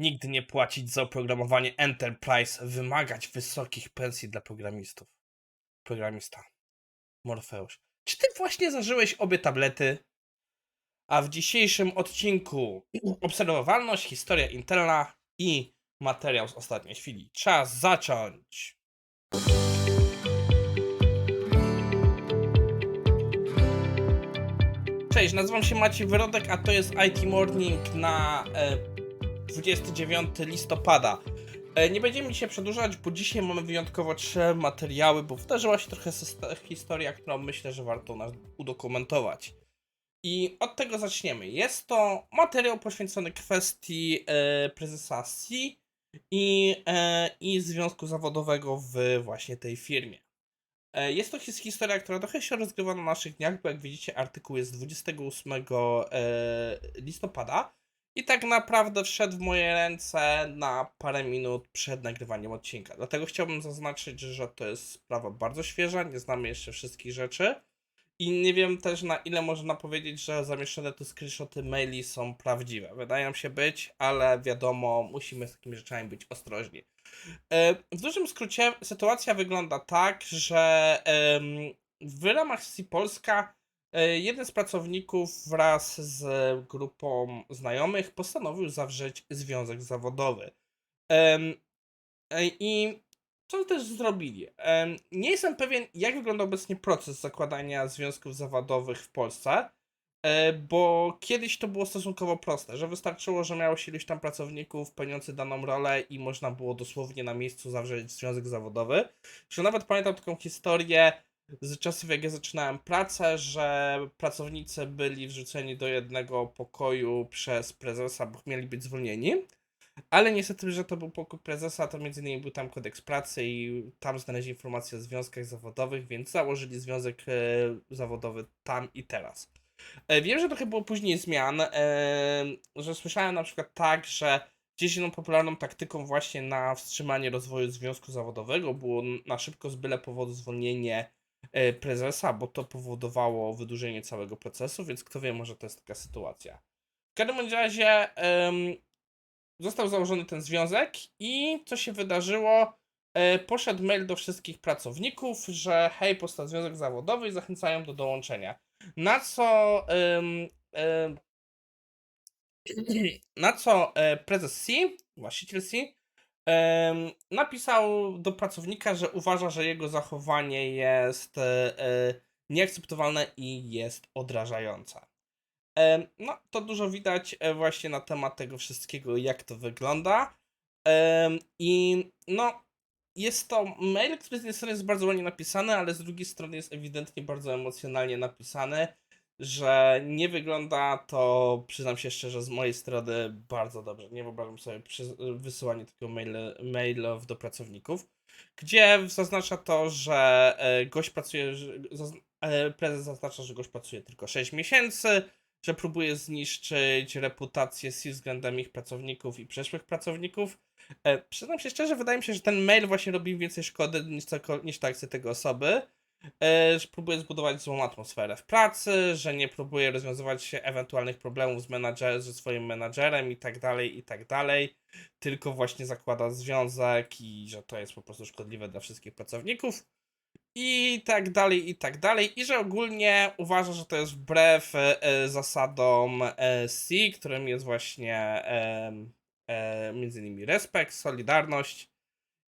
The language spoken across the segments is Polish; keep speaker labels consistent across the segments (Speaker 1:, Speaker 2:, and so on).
Speaker 1: Nigdy nie płacić za oprogramowanie Enterprise, wymagać wysokich pensji dla programistów. Programista. Morfeusz. Czy ty właśnie zażyłeś obie tablety? A w dzisiejszym odcinku obserwowalność, historia Intela i materiał z ostatniej chwili. Czas zacząć! Cześć, nazywam się Maciej Wyrodek, a to jest IT Morning na e, 29 listopada. E, nie będziemy dzisiaj przedłużać, bo dzisiaj mamy wyjątkowo trzy materiały, bo wydarzyła się trochę historia, którą myślę, że warto nas udokumentować. I od tego zaczniemy. Jest to materiał poświęcony kwestii e, i, e, i związku zawodowego w właśnie tej firmie. E, Jest to his- historia, która trochę się rozgrywa na naszych dniach, bo jak widzicie, artykuł jest z 28 e, listopada i tak naprawdę wszedł w moje ręce na parę minut przed nagrywaniem odcinka. Dlatego chciałbym zaznaczyć, że to jest sprawa bardzo świeża, nie znamy jeszcze wszystkich rzeczy. I nie wiem też na ile można powiedzieć, że zamieszczone tu screenshoty maili są prawdziwe. Wydają się być, ale wiadomo, musimy z takimi rzeczami być ostrożni. E, W dużym skrócie sytuacja wygląda tak, że w ramach C Polska jeden z pracowników wraz z grupą znajomych postanowił zawrzeć związek zawodowy. E, I co też zrobili? Nie jestem pewien, jak wygląda obecnie proces zakładania związków zawodowych w Polsce, e, bo kiedyś to było stosunkowo proste, że wystarczyło, że miało się iluś tam pracowników pełniących daną rolę i można było dosłownie na miejscu zawrzeć związek zawodowy. Że nawet pamiętam taką historię z czasów, jak ja zaczynałem pracę, że pracownicy byli wrzuceni do jednego pokoju przez prezesa, bo mieli być zwolnieni. Ale niestety, że to był pokój prezesa, to między innymi był tam kodeks pracy i tam znaleźli informacje o związkach zawodowych, więc założyli związek e, zawodowy tam i teraz. E, wiem, że trochę było później zmian, e, że słyszałem na przykład tak, że gdzieś jedną popularną taktyką właśnie na wstrzymanie rozwoju związku zawodowego było na szybko z byle powodu zwolnienie prezesa, bo to powodowało wydłużenie całego procesu, więc kto wie, może to jest taka sytuacja. W każdym razie em, został założony ten związek i co się wydarzyło? E, Poszedł mail do wszystkich pracowników, że hej, powstał związek zawodowy i zachęcają do dołączenia. Na co em, na co e, prezes C, właściciel C, napisał do pracownika, że uważa, że jego zachowanie jest e, e, nieakceptowalne i jest odrażające. No, to dużo widać e, właśnie na temat tego wszystkiego, jak to wygląda. I no, jest to mail, który z jednej strony jest bardzo ładnie napisany, ale z drugiej strony jest ewidentnie bardzo emocjonalnie napisany, że nie wygląda to, przyznam się szczerze, z mojej strony bardzo dobrze. Nie wyobrażam sobie wysyłanie takiego mail, mailów do pracowników, gdzie zaznacza to, że e, gość pracuje, e, prezes zaznacza, że gość pracuje tylko 6 miesięcy, że próbuje zniszczyć reputację C względem ich pracowników i przyszłych pracowników. E, przyznam się szczerze, wydaje mi się, że ten mail właśnie robi więcej szkody niż, tako, niż ta akcja tego osoby. E, że próbuje zbudować złą atmosferę w pracy, że nie próbuje rozwiązywać się ewentualnych problemów z menadżer, ze swoim menadżerem i tak dalej, i tak dalej. Tylko właśnie zakłada związek i że to jest po prostu szkodliwe dla wszystkich pracowników i tak dalej, i tak dalej. I że ogólnie uważa, że to jest wbrew e, e, zasadom C, którym jest właśnie między innymi respekt, solidarność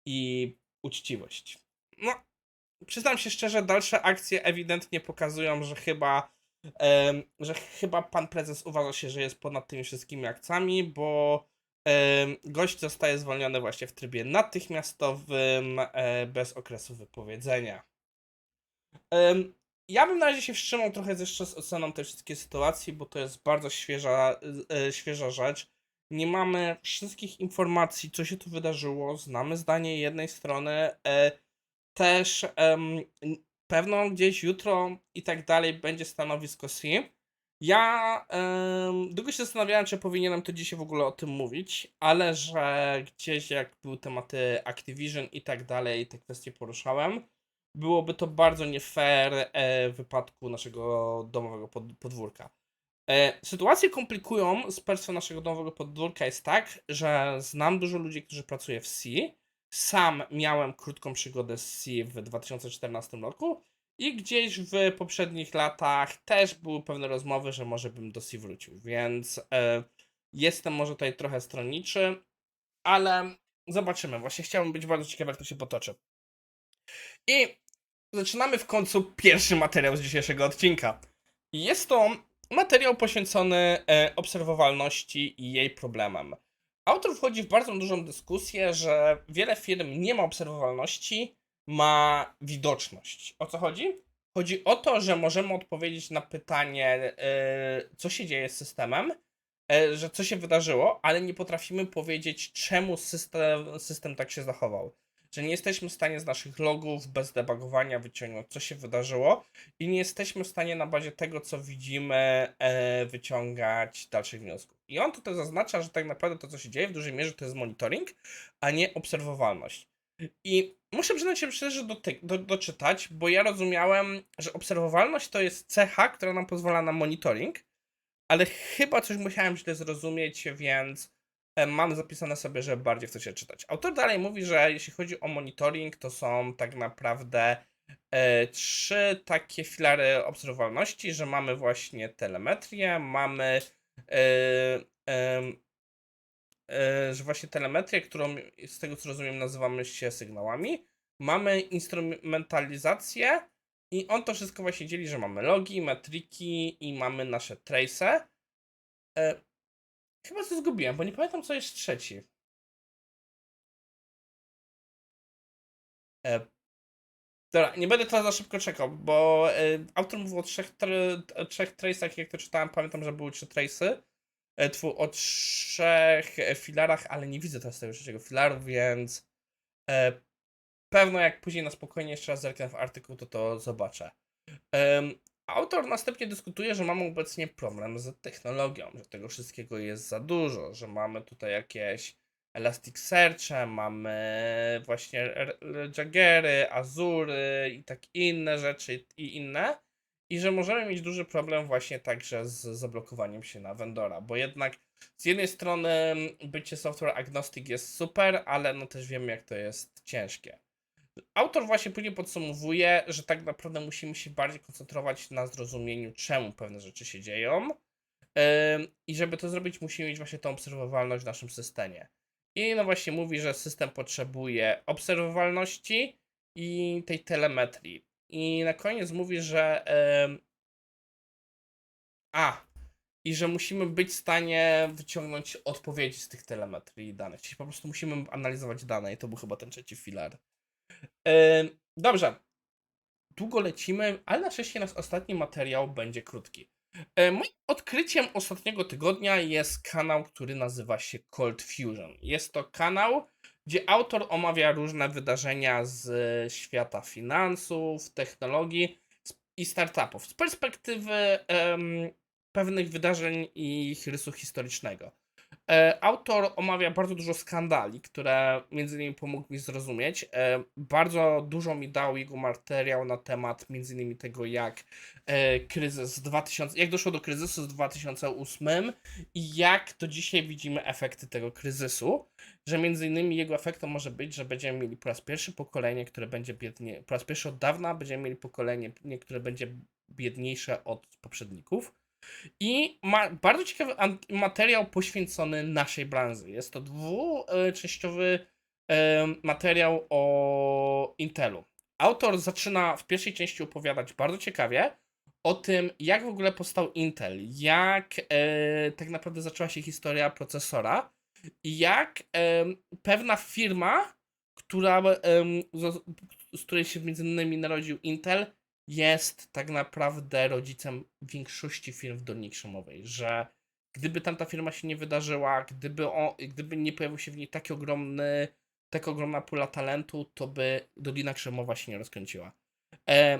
Speaker 1: i uczciwość. No, przyznam się szczerze, dalsze akcje ewidentnie pokazują, że chyba em, że chyba pan prezes uważa się, że jest ponad tymi wszystkimi akcjami, bo em, gość zostaje zwolniony właśnie w trybie natychmiastowym, e, bez okresu wypowiedzenia. Em, Ja bym na razie się wstrzymał trochę jeszcze z oceną tej wszystkiej sytuacji, bo to jest bardzo świeża, e, świeża rzecz. Nie mamy wszystkich informacji, co się tu wydarzyło. Znamy zdanie jednej strony. E, też n- pewno gdzieś jutro i tak dalej będzie stanowisko C. Ja em, długo się zastanawiałem, czy powinienem to dzisiaj w ogóle o tym mówić, ale że gdzieś jak były tematy Activision i tak dalej, te kwestie poruszałem, byłoby to bardzo nie fair e, w wypadku naszego domowego pod, podwórka. E, Sytuację komplikują z perspektywy naszego nowego podwórka jest tak, że znam dużo ludzi, którzy pracuje w C. Sam miałem krótką przygodę z C w 2014 roku i gdzieś w poprzednich latach też były pewne rozmowy, że może bym do C wrócił, więc e, jestem może tutaj trochę stronniczy, ale zobaczymy. Właśnie chciałbym być bardzo ciekawy, jak to się potoczy. I zaczynamy w końcu pierwszy materiał z dzisiejszego odcinka. Jest to materiał poświęcony e, obserwowalności i jej problemem. Autor wchodzi w bardzo dużą dyskusję, że wiele firm nie ma obserwowalności, ma widoczność. O co chodzi? Chodzi o to, że możemy odpowiedzieć na pytanie, e, co się dzieje z systemem, e, że co się wydarzyło, ale nie potrafimy powiedzieć, czemu system, system tak się zachował. Że nie jesteśmy w stanie z naszych logów bez debugowania wyciągnąć, co się wydarzyło, i nie jesteśmy w stanie na bazie tego, co widzimy, e, wyciągać dalszych wniosków. I on tutaj zaznacza, że tak naprawdę to, co się dzieje, w dużej mierze to jest monitoring, a nie obserwowalność. I muszę przyznać się szczerze do, do, doczytać, bo ja rozumiałem, że obserwowalność to jest cecha, która nam pozwala na monitoring, ale chyba coś musiałem źle zrozumieć, więc mam zapisane sobie, że bardziej chcę się czytać. Autor dalej mówi, że jeśli chodzi o monitoring, to są tak naprawdę e, trzy takie filary obserwowalności, że mamy właśnie telemetrię, mamy e, e, e, że właśnie telemetrię, którą z tego co rozumiem nazywamy się sygnałami, mamy instrumentalizację i on to wszystko właśnie dzieli, że mamy logi, metriki i mamy nasze trace. Chyba to zgubiłem, bo nie pamiętam co jest trzeci. E, Dobra, nie będę teraz za szybko czekał, bo e, autor mówił o trzech, tr, trzech trace'ach, jak to czytałem, pamiętam, że były trzy trace'y. E, tfu, o trzech e, filarach, ale nie widzę teraz tego trzeciego filaru, więc e, pewno jak później na spokojnie jeszcze raz zerknę w artykuł, to to zobaczę. Em, autor następnie dyskutuje, że mamy obecnie problem z technologią, że tego wszystkiego jest za dużo, że mamy tutaj jakieś Elasticsearche, mamy właśnie Jaggery, Azury i tak inne rzeczy i inne. I że możemy mieć duży problem właśnie także z zablokowaniem się na vendora, bo jednak z jednej strony bycie software agnostic jest super, ale no też wiemy jak to jest ciężkie. Autor właśnie później podsumowuje, że tak naprawdę musimy się bardziej koncentrować na zrozumieniu, czemu pewne rzeczy się dzieją. I żeby to zrobić, musimy mieć właśnie tą obserwowalność w naszym systemie. I no właśnie mówi, że system potrzebuje obserwowalności i tej telemetrii. I na koniec mówi, że. a, i że musimy być w stanie wyciągnąć odpowiedzi z tych telemetrii danych. Czyli po prostu musimy analizować dane, i to był chyba ten trzeci filar. Dobrze. Długo lecimy, ale na szczęście nasz ostatni materiał będzie krótki. Moim odkryciem ostatniego tygodnia jest kanał, który nazywa się Cold Fusion. Jest to kanał, gdzie autor omawia różne wydarzenia z świata finansów, technologii i startupów z perspektywy em, pewnych wydarzeń i ich rysu historycznego. E, Autor omawia bardzo dużo skandali, które między innymi pomógł mi zrozumieć. E, Bardzo dużo mi dał jego materiał na temat między innymi tego, jak e, kryzys z 2000, jak doszło do kryzysu z 2008 i jak do dzisiaj widzimy efekty tego kryzysu, że między innymi jego efektem może być, że będziemy mieli po raz pierwszy pokolenie, które będzie biednie, po raz pierwszy od dawna będziemy mieli pokolenie, nie, które będzie biedniejsze od poprzedników. I ma bardzo ciekawy materiał poświęcony naszej branży. Jest to dwuczęściowy em, materiał o Intelu. Autor zaczyna w pierwszej części opowiadać bardzo ciekawie o tym, jak w ogóle powstał Intel, jak e, tak naprawdę zaczęła się historia procesora i jak em, pewna firma, która, em, z, z której się między innymi narodził Intel, jest tak naprawdę rodzicem większości firm w Dolini Krzemowej, że gdyby tamta firma się nie wydarzyła, gdyby, on, gdyby nie pojawił się w niej taki ogromny, taka ogromna pula talentu, to by Dolina Krzemowa się nie rozkręciła. E,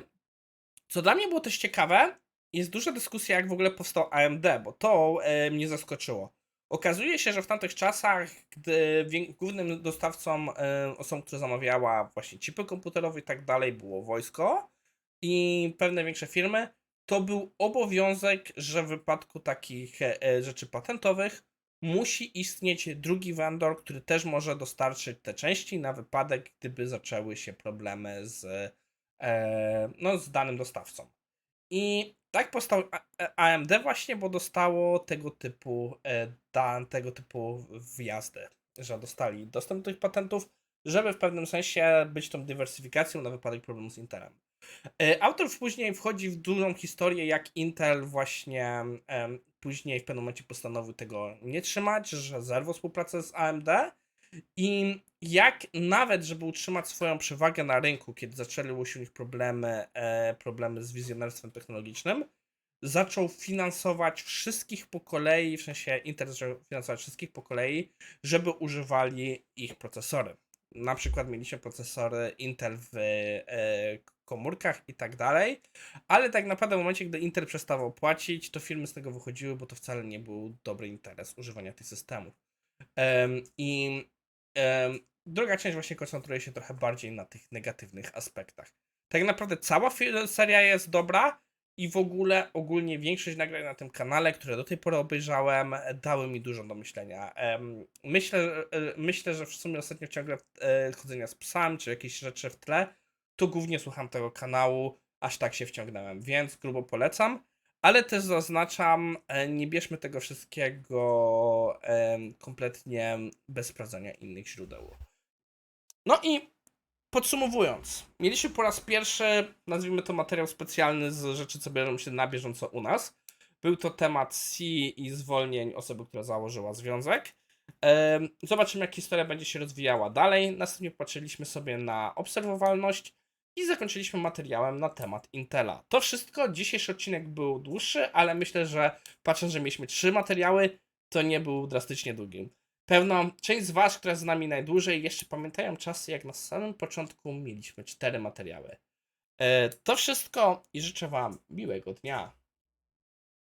Speaker 1: co dla mnie było też ciekawe, jest duża dyskusja, jak w ogóle powstał AMD, bo to e, mnie zaskoczyło. Okazuje się, że w tamtych czasach, gdy głównym dostawcą, e, osobą, która zamawiała właśnie chipy komputerowe i tak dalej, było wojsko, i pewne większe firmy, to był obowiązek, że w wypadku takich e, e, rzeczy patentowych musi istnieć drugi vendor, który też może dostarczyć te części na wypadek, gdyby zaczęły się problemy z, e, no, z danym dostawcą. I tak powstał AMD właśnie, bo dostało tego typu, tego typu wjazdy, że dostali dostęp do tych patentów, żeby w pewnym sensie być tą dywersyfikacją na wypadek problemu z Intelem. E, Autor później wchodzi w dużą historię, jak Intel właśnie później w pewnym momencie postanowił tego nie trzymać, że zerwał współpracę z AMD i jak nawet, żeby utrzymać swoją przewagę na rynku, kiedy zaczęły się u nich problemy, e, problemy z wizjonerstwem technologicznym, zaczął finansować wszystkich po kolei, w sensie Intel zaczął finansować wszystkich po kolei, żeby używali ich procesory. Na przykład mieliśmy procesory Intel w e, komórkach i tak dalej, ale tak naprawdę w momencie, gdy Intel przestawał płacić, to firmy z tego wychodziły, bo to wcale nie był dobry interes używania tych systemów. Em, I druga część właśnie koncentruje się trochę bardziej na tych negatywnych aspektach. Tak naprawdę cała seria jest dobra i w ogóle ogólnie większość nagrań na tym kanale, które do tej pory obejrzałem, dały mi dużo do myślenia. Myślę, e, myślę, że w sumie ostatnio ciągle e, chodzenia z psami, czy jakieś rzeczy w tle, to głównie słucham tego kanału, aż tak się wciągnąłem, więc grubo polecam. Ale też zaznaczam, e, nie bierzmy tego wszystkiego kompletnie bez sprawdzania innych źródeł. No i podsumowując, mieliśmy po raz pierwszy, nazwijmy to materiał specjalny z rzeczy, co bierzą się na bieżąco u nas. Był to temat C i zwolnień osoby, która założyła związek. Zobaczymy, jak historia będzie się rozwijała dalej. Następnie patrzyliśmy sobie na obserwowalność i zakończyliśmy materiałem na temat Intela. To wszystko, dzisiejszy odcinek był dłuższy, ale myślę, że patrząc, że mieliśmy trzy materiały, to nie był drastycznie długi. Pewno część z Was, która z nami najdłużej, jeszcze pamiętają czasy, jak na samym początku mieliśmy cztery materiały. E, To wszystko i życzę Wam miłego dnia.